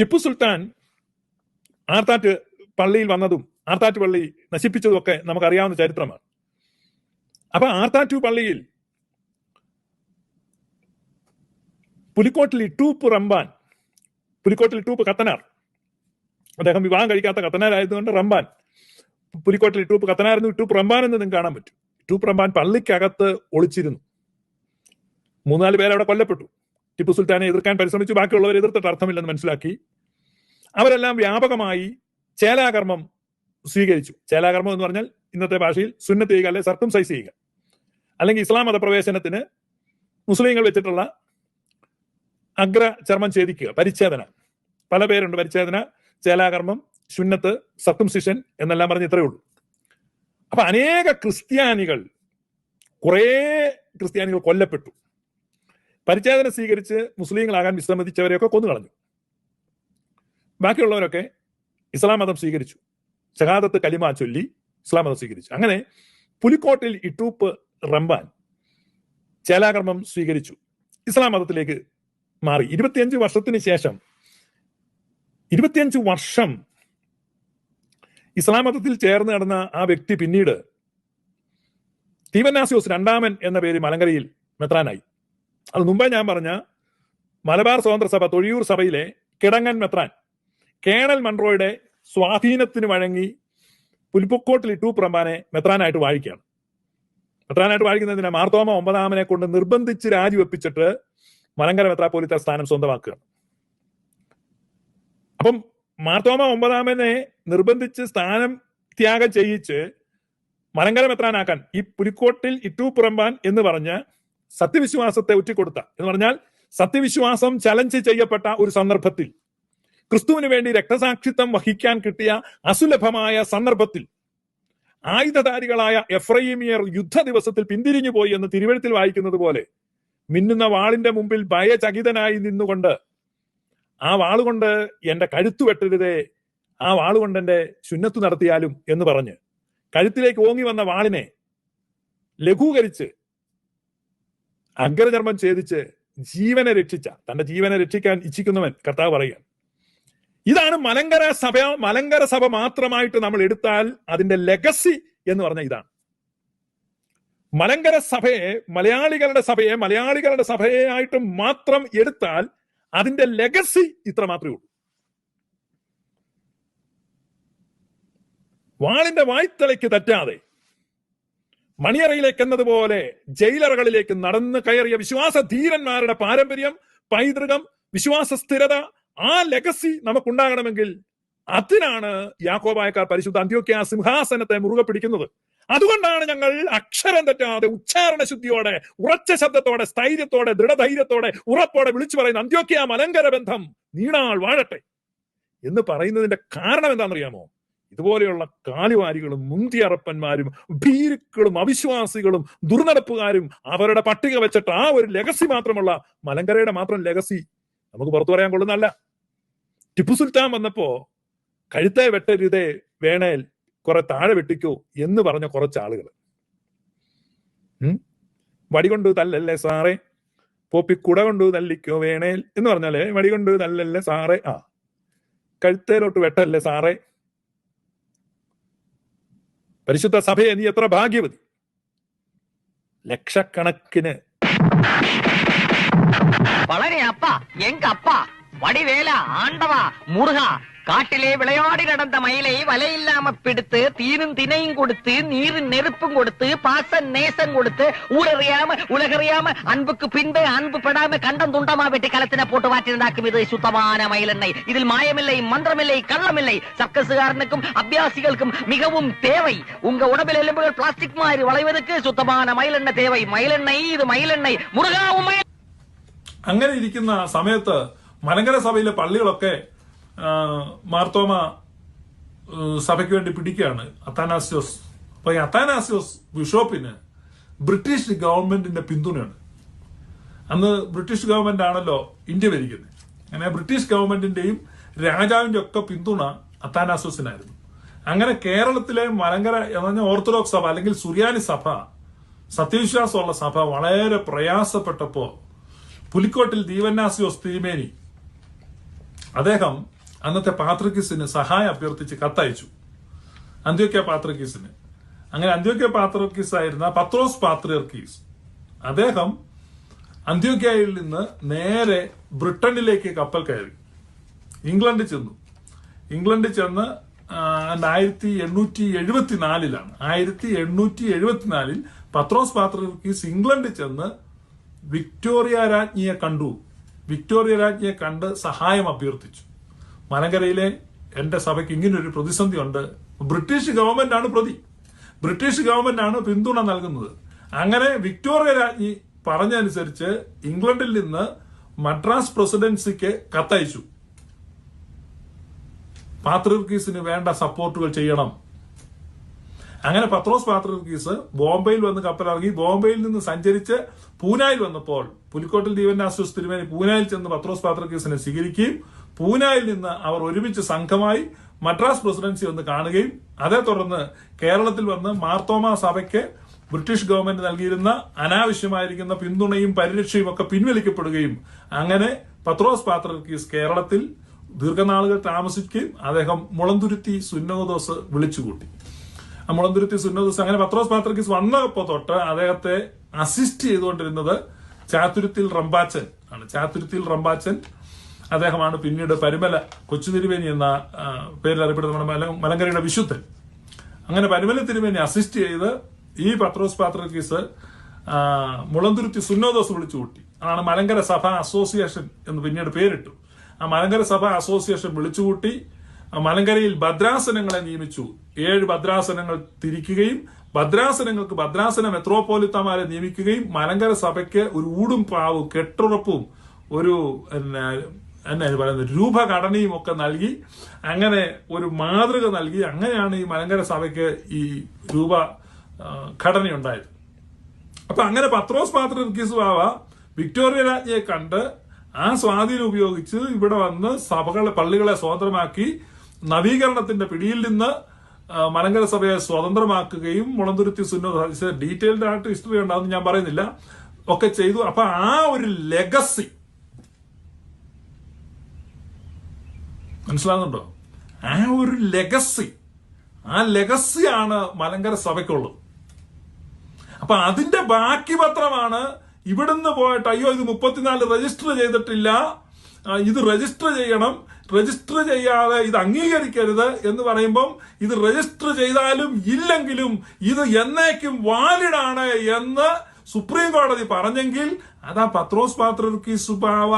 ടിപ്പു സുൽത്താൻ ആർത്താറ്റ് പള്ളിയിൽ വന്നതും ആർത്താറ്റ് പള്ളി നശിപ്പിച്ചതും ഒക്കെ നമുക്കറിയാവുന്ന ചരിത്രമാണ്. അപ്പൊ ആർത്താറ്റു പള്ളിയിൽ പുലിക്കോട്ടിൽ ഇട്ടൂപ്പ് റമ്പാൻ പുലിക്കോട്ടിൽ ഇട്ടൂപ്പ് കത്തനാർ അദ്ദേഹം വിവാഹം കഴിക്കാത്ത കത്തനാരായതുകൊണ്ട് റമ്പാൻ പുലിക്കോട്ടിൽ ഇട്ടൂപ്പ് കത്തനാരെന്ന് ഇട്ടൂപ്പ് റമ്പാൻ എന്ന് നിങ്ങൾക്ക് കാണാൻ പറ്റും. ഇട്ടൂപ്പ് റമ്പാൻ പള്ളിക്കകത്ത് ഒളിച്ചിരുന്നു. മൂന്നാൽ പേരവിടെ കൊല്ലപ്പെട്ടു. ടിപ്പു സുൽത്താനെ എതിർക്കാൻ പരിശ്രമിച്ചു ബാക്കിയുള്ളവർ എതിർത്തിട്ട് അർത്ഥമില്ലെന്ന് മനസ്സിലാക്കി. അവരെല്ലാം വ്യാപകമായി ചേലാകർമ്മം സ്വീകരിച്ചു. ചേലാകർമ്മം എന്ന് പറഞ്ഞാൽ ഇന്നത്തെ ഭാഷയിൽ സുന്നത്ത് ചെയ്യുക അല്ലെ സർക്കും സൈസ് ചെയ്യുക. അല്ലെങ്കിൽ ഇസ്ലാം മതപ്രവേശനത്തിന് മുസ്ലിങ്ങൾ വെച്ചിട്ടുള്ള അഗ്ര ചർമ്മം ഛേദിക്കുക പരിച്ഛേദന. പല പേരുണ്ട് പരിച്ഛേദന ചേലാകർമ്മം സുന്നത്ത് സർക്കുംസിഷൻ എന്നെല്ലാം പറഞ്ഞ് ഇത്രയേ ഉള്ളൂ. അപ്പൊ അനേക ക്രിസ്ത്യാനികൾ കുറേ ക്രിസ്ത്യാനികൾ കൊല്ലപ്പെട്ടു. പരിച്ഛേദന സ്വീകരിച്ച് മുസ്ലിങ്ങളാകാൻ വിശ്രമിച്ചവരെയൊക്കെ കൊന്നു കളഞ്ഞു ബാക്കിയുള്ളവരൊക്കെ ഇസ്ലാം മതം സ്വീകരിച്ചു. ഷഹാദത്ത് കലിമ ചൊല്ലി ഇസ്ലാം മതം സ്വീകരിച്ചു. അങ്ങനെ പുലിക്കോട്ടിൽ ഇട്ടൂപ്പ് റംബാൻ ചേലാകർമ്മം സ്വീകരിച്ചു. ഇസ്ലാം മതത്തിലേക്ക് മാറി. ഇരുപത്തിയഞ്ച് വർഷത്തിന് ശേഷം ഇരുപത്തിയഞ്ച് വർഷം ഇസ്ലാം മതത്തിൽ ചേർന്ന് നടന്ന ആ വ്യക്തി പിന്നീട് തീവന്നാസിയോസ് രണ്ടാമൻ എന്ന പേര് മലങ്കരയിൽ മെത്രാനായി. അത് മുമ്പേ ഞാൻ പറഞ്ഞ മലബാർ സ്വതന്ത്ര സഭ തൊഴിയൂർ സഭയിലെ കിടങ്ങൻ മെത്രാൻ കേണൽ മൺട്രോയുടെ സ്വാധീനത്തിന് വഴങ്ങി പുലിപ്പൊക്കോട്ടിൽ ഇട്ടു പ്രമ്പാനെ മെത്രാനായിട്ട് വാഴിക്കുകയാണ്. മെത്രാനായിട്ട് വാഴിക്കുന്നതിന് മാർത്തോമ ഒമ്പതാമനെ കൊണ്ട് നിർബന്ധിച്ച് രാജിവെപ്പിച്ചിട്ട് മലങ്കര മെത്രാപ്പോലിത്ത സ്ഥാനം സ്വന്തമാക്കുകയാണ്. അപ്പം മാർത്തോമ ഒമ്പതാമനെ നിർബന്ധിച്ച് സ്ഥാനം ത്യാഗം ചെയ്യിച്ച് മലങ്കര മെത്രാനാക്കാൻ ഈ പുലിക്കോട്ടിൽ ഇട്ടൂപ്പുറമ്പാൻ എന്ന് പറഞ്ഞ സത്യവിശ്വാസത്തെ ഒറ്റിക്കൊടുത്ത എന്ന് പറഞ്ഞാൽ സത്യവിശ്വാസം ചലഞ്ച് ചെയ്യപ്പെട്ട ഒരു സന്ദർഭത്തിൽ ക്രിസ്തുവിന് വേണ്ടി രക്തസാക്ഷിത്വം വഹിക്കാൻ കിട്ടിയ അസുലഭമായ സന്ദർഭത്തിൽ ആയുധധാരികളായ എഫ്രൈമിയർ യുദ്ധ ദിവസത്തിൽ പിന്തിരിഞ്ഞു പോയി എന്ന് തിരുവഴുത്തിൽ വായിക്കുന്നത് പോലെ മിന്നുന്ന വാളിന്റെ മുമ്പിൽ ഭയചകിതനായി നിന്നുകൊണ്ട് ആ വാളുകൊണ്ട് എന്റെ കഴുത്തു വെട്ടരുതേ ആ വാളുകൊണ്ട് എന്റെ ശുന്നത്തു നടത്തിയാലും എന്ന് പറഞ്ഞ് കഴുത്തിലേക്ക് ഓങ്ങി വന്ന വാളിനെ ലഘൂകരിച്ച് അഗ്രചർമ്മം ഛേദിച്ച് ജീവനെ രക്ഷിച്ച തന്റെ ജീവനെ രക്ഷിക്കാൻ ഇച്ഛിക്കുന്നവൻ കർത്താവ് പറയുക ഇതാണ് മലങ്കര സഭ മലങ്കര സഭ മാത്രമായിട്ട് നമ്മൾ എടുത്താൽ അതിന്റെ ലെഗസി എന്ന് പറഞ്ഞ ഇതാണ്. മലങ്കര സഭയെ മലയാളികളുടെ സഭയെ മലയാളികളുടെ സഭയെ ആയിട്ട് മാത്രം എടുത്താൽ അതിന്റെ ലെഗസി ഇത്ര മാത്രമേ ഉള്ളൂ. വാളിന്റെ വായ്ത്തലയ്ക്ക് തെറ്റാതെ മണിയറയിലേക്ക് എന്നതുപോലെ ജയിലറകളിലേക്ക് നടന്നു കയറിയ വിശ്വാസ ധീരന്മാരുടെ പാരമ്പര്യം പൈതൃകം വിശ്വാസ സ്ഥിരത ആ ലെഗസി നമുക്കുണ്ടാകണമെങ്കിൽ അതിനാണ് യാക്കോബായക്കാർ പരിശുദ്ധ അന്ത്യോക്യ സിംഹാസനത്തെ മുറുകെ പിടിക്കുന്നത്. അതുകൊണ്ടാണ് ഞങ്ങൾ അക്ഷരം തെറ്റാതെ ഉച്ചാരണ ശുദ്ധിയോടെ ഉറച്ച ശബ്ദത്തോടെ സ്ഥൈര്യത്തോടെ ദൃഢധൈര്യത്തോടെ ഉറപ്പോടെ വിളിച്ചു പറയുന്ന അന്ത്യോക്യ മലങ്കര ബന്ധം നീണാൾ വാഴട്ടെ എന്ന് പറയുന്നതിന്റെ കാരണം എന്താണെന്നറിയാമോ? ഇതുപോലെയുള്ള കാലുവാരികളും മുന്തിയറപ്പന്മാരും ഭീരുക്കളും അവിശ്വാസികളും ദുർനടപ്പുകാരും അവരുടെ പട്ടിക വെച്ചിട്ട് ആ ഒരു ലെഗസി മാത്രമുള്ള മലങ്കരയുടെ മാത്രം ലെഗസി നമുക്ക് പുറത്തു പറയാൻ കൊള്ളുന്നല്ല ടിപ്പു സുൽത്താൻ വന്നപ്പോ കഴുത്തെ വെട്ടരുതേ വേണേൽ കുറെ താഴെ വെട്ടിക്കോ എന്ന് പറഞ്ഞ കുറച്ച് ആളുകൾ വടികൊണ്ട് തല്ലല്ലേ സാറേ? പോപ്പി കുട കൊണ്ട് തല്ലിക്കോ വേണേൽ എന്ന് പറഞ്ഞാലേ വടികൊണ്ട് തല്ലല്ലേ സാറേ? ആ. കഴുത്തേലോട്ട് വെട്ടല്ലേ സാറേ? പരിശുദ്ധ സഭയെ നീ എത്ര ഭാഗ്യവതി? ലക്ഷക്കണക്കിന്. വളരെ അപ്പ എങ്കപ്പ വടിവേല ആണ്ടവ മുറുക காட்டிலே விளையாடி நடந்த மயிலை வலையில்லாம பிடித்து தீனும் தினையும் கொடுத்து நீரும் நெருப்பும் கொடுத்து பாச நேசம் கொடுத்து ஊரறியாம உலகறியாம அன்புக்கு பின்பு அன்பு படாம கண்டம் துண்டமா வெட்டி களத்தின போட்டு வாட்டிருந்தாக்கும் இது சுத்தமான மயிலெண்ணெய் இதில் மாயமில்லை மந்திரமில்லை கள்ளமில்லை சர்க்கசுகாரனுக்கும் அபியாசிகளுக்கும் மிகவும் தேவை உங்க உடம்பில் எலும்புகள் பிளாஸ்டிக் மாதிரி வளைவதற்கு சுத்தமான மயிலெண்ணெய் தேவை மயிலெண்ணெய் இது மயிலெண்ணெய் முருகாவும் மயில் അങ്ങനെ ഇരിക്കുന്ന സമയത്ത് മലങ്കര സഭയിലെ പള്ളികളൊക്കെ ആ, മാർത്തോമ സഭയ്ക്ക് വേണ്ടി പിടിക്കുകയാണ്. അത്താനാസ്യോസ്. അപ്പൊ ഈ അത്താനാസ്യോസ് ബിഷോപ്പിന് ബ്രിട്ടീഷ് ഗവൺമെന്റിന്റെ പിന്തുണയാണ്. അന്ന് ബ്രിട്ടീഷ് ഗവൺമെന്റ് ആണല്ലോ ഇന്ത്യ ഭരിക്കുന്നത്. അങ്ങനെ ബ്രിട്ടീഷ് ഗവൺമെന്റിന്റെയും രാജാവിന്റെ ഒക്കെ പിന്തുണ അത്താനാസ്യോസിനായിരുന്നു. അങ്ങനെ കേരളത്തിലെ മലങ്കര എന്ന് പറഞ്ഞാൽ ഓർത്തഡോക്സ് സഭ അല്ലെങ്കിൽ സുറിയാനി സഭ സത്യവിശ്വാസമുള്ള സഭ വളരെ പ്രയാസപ്പെട്ടപ്പോ പുലിക്കോട്ടിൽ ദീവന്നാസിയോസ് തീമേനി. അദ്ദേഹം അന്നത്തെ പാത്രക്കിസിന് സഹായം അഭ്യർത്ഥിച്ച് കത്തയച്ചു. അന്ത്യോക്യ പാത്രക്കീസിന് അങ്ങനെ അന്ത്യോക്യ പാത്രക്കീസ് ആയിരുന്ന പത്രോസ് പാത്രിയർക്കീസ് അദ്ദേഹം അന്ത്യോക്യയിൽ നിന്ന് നേരെ ബ്രിട്ടനിലേക്ക് കപ്പൽ കയറി. ഇംഗ്ലണ്ടിൽ ചെന്നു. ഇംഗ്ലണ്ടിൽ ചെന്ന് ആയിരത്തി എണ്ണൂറ്റി എഴുപത്തിനാലിലാണ് ആയിരത്തി എണ്ണൂറ്റി എഴുപത്തിനാലിൽ പത്രോസ് പാത്രിയർക്കീസ് ഇംഗ്ലണ്ടിൽ ചെന്ന് വിക്ടോറിയ രാജ്ഞിയെ കണ്ടു. വിക്ടോറിയ രാജ്ഞിയെ കണ്ട് സഹായം അഭ്യർത്ഥിച്ചു. മലങ്കരയിലെ എന്റെ സഭയ്ക്ക് ഇങ്ങനൊരു പ്രതിസന്ധി ഉണ്ട് ബ്രിട്ടീഷ് ഗവൺമെന്റ് ആണ് പ്രതി. ബ്രിട്ടീഷ് ഗവൺമെന്റ് ആണ് പിന്തുണ നൽകുന്നത്. അങ്ങനെ വിക്ടോറിയ രാജ്ഞി പറഞ്ഞനുസരിച്ച് ഇംഗ്ലണ്ടിൽ നിന്ന് മദ്രാസ് പ്രസിഡൻസിക്ക് കത്തയച്ചു. പാത്രീസിന് വേണ്ട സപ്പോർട്ടുകൾ ചെയ്യണം. അങ്ങനെ പത്രോസ് പാത്രീസ് ബോംബെയിൽ വന്ന് കപ്പലിറങ്ങി. ബോംബെയിൽ നിന്ന് സഞ്ചരിച്ച് പൂനായിൽ വന്നപ്പോൾ പുലിക്കോട്ടിൽ ദീപൻ ആശ്വസ് തിരുമേനി പൂനായിൽ ചെന്ന് പത്രോസ് പാത്രീസിനെ സ്വീകരിക്കുകയും പൂനായിൽ നിന്ന് അവർ ഒരുമിച്ച് സംഘമായി മദ്രാസ് പ്രസിഡൻസി വന്ന് കാണുകയും അതേ തുടർന്ന് കേരളത്തിൽ വന്ന് മാർത്തോമ സഭയ്ക്ക് ബ്രിട്ടീഷ് ഗവൺമെന്റ് നൽകിയിരുന്ന അനാവശ്യമായിരിക്കുന്ന പിന്തുണയും പരിരക്ഷയും ഒക്കെ പിൻവലിക്കപ്പെടുകയും അങ്ങനെ പത്രോസ് പാത്രിർക്കീസ് കേരളത്തിൽ ദീർഘനാളുകൾ താമസിക്കുകയും അദ്ദേഹം മുളന്തുരുത്തി സുന്നോദോസ് വിളിച്ചുകൂട്ടി. ആ മുളന്തുരുത്തി സുന്നോദോസ് അങ്ങനെ പത്രോസ് പാത്രക്കിസ് വന്നപ്പോ തൊട്ട് അദ്ദേഹത്തെ അസിസ്റ്റ് ചെയ്തുകൊണ്ടിരുന്നത് ചാത്തുരുത്തിൽ റംബാച്ചൻ ആണ്. ചാത്തുരുത്തിൽ റംബാച്ചൻ അദ്ദേഹമാണ് പിന്നീട് പരിമല കൊച്ചു തിരുവേനി എന്ന പേരിൽ അറിയപ്പെടുന്ന നമ്മുടെ മല മലങ്കരയുടെ വിശുദ്ധൻ. അങ്ങനെ പരിമല തിരുവേനി അസിസ്റ്റ് ചെയ്ത് ഈ പത്രോസ് പാത്രക്കീസ് മുളന്തുരുത്തി സുന്നോദോസ് വിളിച്ചു കൂട്ടി. അതാണ് മലങ്കര സഭ അസോസിയേഷൻ എന്ന് പിന്നീട് പേരിട്ടു. ആ മലങ്കര സഭ അസോസിയേഷൻ വിളിച്ചുകൂട്ടി മലങ്കരയിൽ ഭദ്രാസനങ്ങളെ നിയമിച്ചു. ഏഴ് ഭദ്രാസനങ്ങൾ തിരിക്കുകയും ഭദ്രാസനങ്ങൾക്ക് ഭദ്രാസന മെത്രോപോലിത്തമാരെ നിയമിക്കുകയും മലങ്കര സഭയ്ക്ക് ഒരു ഊടും പാവും കെട്ടുറപ്പും ഒരു പിന്നെ, എന്നാ ഇത് പറയുന്നത് രൂപഘടനയും ഒക്കെ നൽകി അങ്ങനെ ഒരു മാതൃക നൽകി അങ്ങനെയാണ് ഈ മലങ്കര സഭയ്ക്ക് ഈ രൂപ ഘടനയുണ്ടായത്. അപ്പൊ അങ്ങനെ പത്രോസ് പാത്ര ബാവ വിക്ടോറിയ രാജ്ഞിയെ കണ്ട് ആ സ്വാധീനം ഉപയോഗിച്ച് ഇവിടെ വന്ന് സഭകളെ പള്ളികളെ സ്വതന്ത്രമാക്കി നവീകരണത്തിന്റെ പിടിയിൽ നിന്ന് മലങ്കര സഭയെ സ്വതന്ത്രമാക്കുകയും മുളന്തുരുത്തി സുന്നോ ഡീറ്റെയിൽഡ് ആയിട്ട് ഹിസ്റ്ററി ഉണ്ടാവും ഞാൻ പറയുന്നില്ല. ഒക്കെ ചെയ്തു. അപ്പൊ ആ ഒരു ലെഗസി മനസ്സിലാകുന്നുണ്ടോ ആ ഒരു ലെഗസി ആ ലെഗസിയാണ് മലങ്കര സഭയ്ക്കുള്ളത്. അപ്പൊ അതിന്റെ ബാക്കി പത്രമാണ് ഇവിടുന്ന് പോയിട്ട് അയ്യോ ഇത് മുപ്പത്തിനാല് രജിസ്റ്റർ ചെയ്തിട്ടില്ല. ഇത് രജിസ്റ്റർ ചെയ്യണം. രജിസ്റ്റർ ചെയ്യാതെ ഇത് അംഗീകരിക്കരുത് എന്ന് പറയുമ്പം ഇത് രജിസ്റ്റർ ചെയ്താലും ഇല്ലെങ്കിലും ഇത് എന്നേക്കും വാലിഡാണ് എന്ന് സുപ്രീം കോടതി പറഞ്ഞെങ്കിൽ അതാ പത്രോസ് പാത്രർക്ക് സുബാവ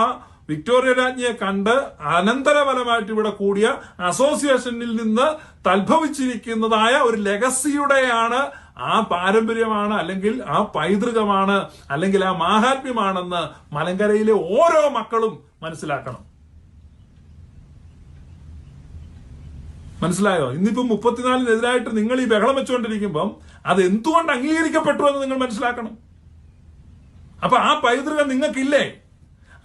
വിക്ടോറിയ രാജ്ഞിയെ കണ്ട് അനന്തരഫലമായിട്ട് ഇവിടെ കൂടിയ അസോസിയേഷനിൽ നിന്ന് തൽഭവിച്ചിരിക്കുന്നതായ ഒരു ലെഗസിയുടെയാണ് ആ പാരമ്പര്യമാണ് അല്ലെങ്കിൽ ആ പൈതൃകമാണ് അല്ലെങ്കിൽ ആ മാഹാത്മ്യമാണെന്ന് മലങ്കരയിലെ ഓരോ മക്കളും മനസ്സിലാക്കണം. മനസ്സിലായോ? ഇന്നിപ്പം മുപ്പത്തിനാലിനെതിരായിട്ട് നിങ്ങൾ ഈ ബഹളം വെച്ചുകൊണ്ടിരിക്കുമ്പം അത് എന്തുകൊണ്ട് അംഗീകരിക്കപ്പെട്ടു എന്ന് നിങ്ങൾ മനസ്സിലാക്കണം? അപ്പൊ ആ പൈതൃകം നിങ്ങൾക്കില്ലേ?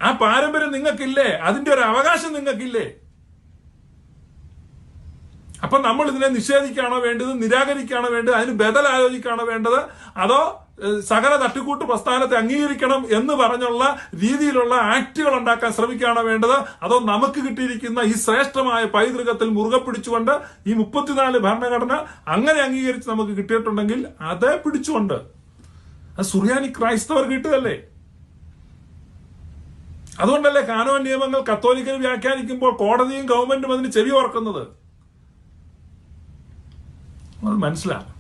ആ പാരമ്പര്യം നിങ്ങൾക്കില്ലേ? അതിന്റെ ഒരു അവകാശം നിങ്ങൾക്കില്ലേ? അപ്പൊ നമ്മൾ ഇതിനെ നിഷേധിക്കുകയാണോ വേണ്ടത്? നിരാകരിക്കുകയാണോ വേണ്ടത്? അതിന് ബദൽ ആലോചിക്കുകയാണോ വേണ്ടത്? അതോ സകല തട്ടിക്കൂട്ട് പ്രസ്ഥാനത്തെ അംഗീകരിക്കണം എന്ന് പറഞ്ഞുള്ള രീതിയിലുള്ള ആക്റ്റുകൾ ഉണ്ടാക്കാൻ ശ്രമിക്കുകയാണോ വേണ്ടത്? അതോ നമുക്ക് കിട്ടിയിരിക്കുന്ന ഈ ശ്രേഷ്ഠമായ പൈതൃകത്തിൽ മുറുകെ പിടിച്ചുകൊണ്ട് ഈ മുപ്പത്തിനാല് ഭരണഘടന അങ്ങനെ അംഗീകരിച്ച് നമുക്ക് കിട്ടിയിട്ടുണ്ടെങ്കിൽ അതേ പിടിച്ചുകൊണ്ട്. അത് സുറിയാനി ക്രൈസ്തവർ കിട്ടുകയല്ലേ? അതുകൊണ്ടല്ലേ കാനോ നിയമങ്ങൾ കത്തോലിക്കൽ വ്യാഖ്യാനിക്കുമ്പോൾ കോടതിയും ഗവൺമെന്റും അതിന് ചെവി ഓർക്കുന്നത്? അത് മനസ്സിലാകും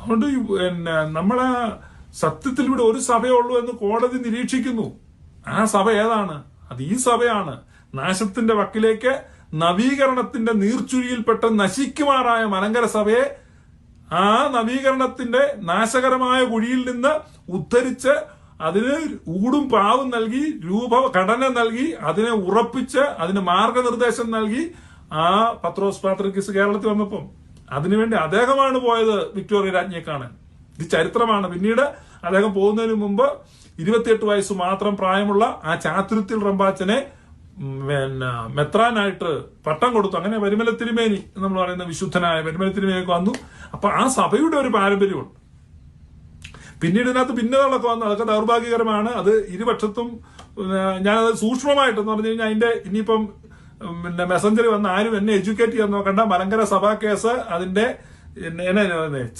അതുകൊണ്ട് പിന്നെ നമ്മളെ സത്യത്തിൽ ഇവിടെ ഒരു സഭയുള്ളൂ എന്ന് കോടതി നിരീക്ഷിക്കുന്നു. ആ സഭ ഏതാണ്? അത് ഈ സഭയാണ്. നാശത്തിന്റെ വക്കിലേക്ക് നവീകരണത്തിന്റെ നീർച്ചുഴിയിൽപ്പെട്ട നശിക്കുമാറായ മലങ്കര സഭയെ ആ നവീകരണത്തിന്റെ നാശകരമായ കുഴിയിൽ നിന്ന് ഉദ്ധരിച്ച് അതിന് ഊടും പാവും നൽകി രൂപ ഘടന നൽകി അതിനെ ഉറപ്പിച്ച് അതിന് മാർഗനിർദ്ദേശം നൽകി ആ പത്രോസ് പാത്രിക്കിസ് കേരളത്തിൽ വന്നപ്പം അതിനുവേണ്ടി അദ്ദേഹമാണ് പോയത് വിക്ടോറിയ രാജ്ഞിയെ കാണാൻ. ഇത് ചരിത്രമാണ്. പിന്നീട് അദ്ദേഹം പോകുന്നതിന് മുമ്പ് ഇരുപത്തിയെട്ട് വയസ്സ് മാത്രം പ്രായമുള്ള ആ ചാതുര്യത്തിൽ റമ്പാച്ചനെ ഉം, പിന്നെ മെത്രാനായിട്ട് പട്ടം കൊടുത്തു. അങ്ങനെ പരിമല തിരുമേനി നമ്മൾ പറയുന്ന വിശുദ്ധനായ പരിമല തിരുമേനിയൊക്കെ വന്നു. അപ്പൊ ആ സഭയുടെ ഒരു പാരമ്പര്യമുണ്ട്. പിന്നീട് ഇതിനകത്ത് ഭിന്നതകളൊക്കെ വന്നു. അതൊക്കെ ദൗർഭാഗ്യകരമാണ്. അത് ഇരുപക്ഷത്തും ഞാനത് സൂക്ഷ്മമായിട്ടെന്ന് പറഞ്ഞു കഴിഞ്ഞാൽ അതിന്റെ ഇനിയിപ്പം പിന്നെ മെസ്സഞ്ചറിൽ വന്ന് ആരും എന്നെ എഡ്യൂക്കേറ്റ് ചെയ്യാൻ നോക്കണ്ട. മലങ്കര സഭാ കേസ് അതിന്റെ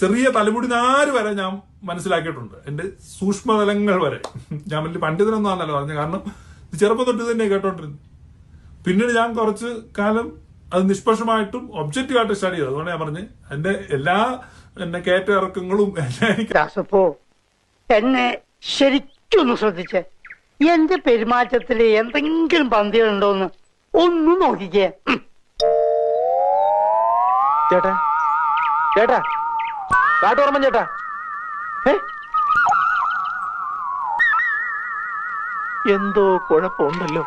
ചെറിയ തലമുടി ആര് വരെ ഞാൻ മനസ്സിലാക്കിയിട്ടുണ്ട്. എന്റെ സൂക്ഷ്മതലങ്ങൾ വരെ. ഞാൻ വലിയ പണ്ഡിതനൊന്നും ആണല്ലോ പറഞ്ഞു കാരണം ചെറുപ്പം തൊട്ട് തന്നെ കേട്ടോണ്ടിരുന്നു. പിന്നീട് ഞാൻ കുറച്ച് കാലം അത് നിഷ്പക്ഷമായിട്ടും ഒബ്ജക്റ്റീവായിട്ട് സ്റ്റഡി ചെയ്തു. അതുകൊണ്ട് ഞാൻ പറഞ്ഞു എന്റെ എല്ലാ എന്നെ കയറ്റ ഇറക്കങ്ങളും എല്ലാം എനിക്ക് എന്നെ ശരിക്കൊന്ന് ശ്രദ്ധിച്ചേ. എന്റെ പെരുമാറ്റത്തിൽ എന്തെങ്കിലും പന്തികളുണ്ടോന്ന് ഒന്ന് നോക്കിക്കേ. ചേട്ടാ ചേട്ടാ കാട്ടോർമ്മൻ ചേട്ടാ. എന്തോ കുഴപ്പമുണ്ടല്ലോ.